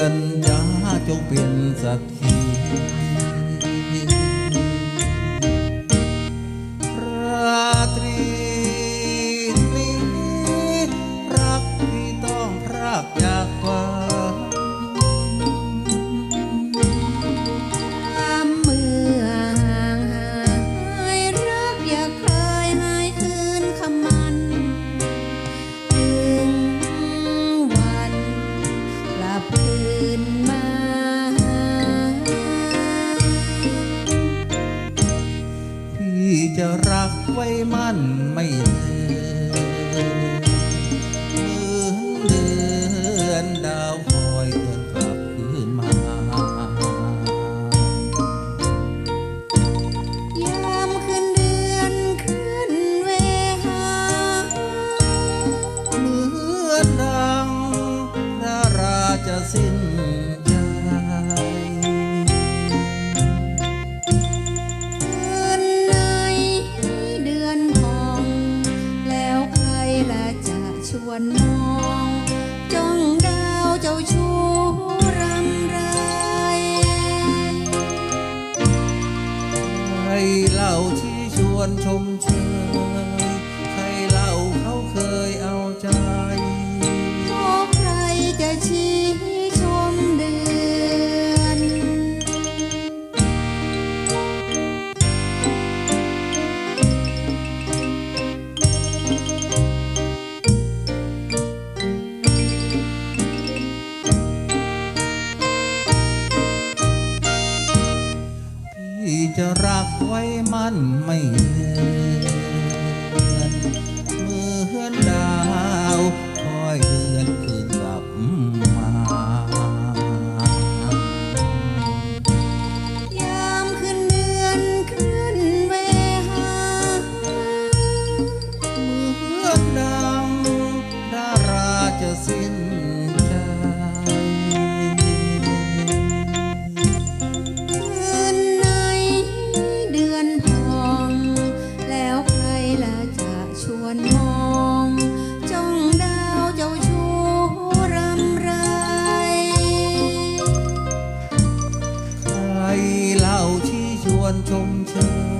อนยาจงเป็นสักที จะรักไว้มั่นไม่เลือนเดือนเดือนดาวคอยเตือนกลับคืนมา ยามคืนเดือนขึ้นเวหาเหมือนดังดาราจะสิ้น วนมองจ้องดาวเจ้าชู้รำไรใครเล่าที่ชวนชมเชย ไว้มันไม่เลือนเหมือนดาวคอยเดือนคืนกลับมา ยามคืนเดือนขึ้นเวหาเหมือนดังด ที่ชว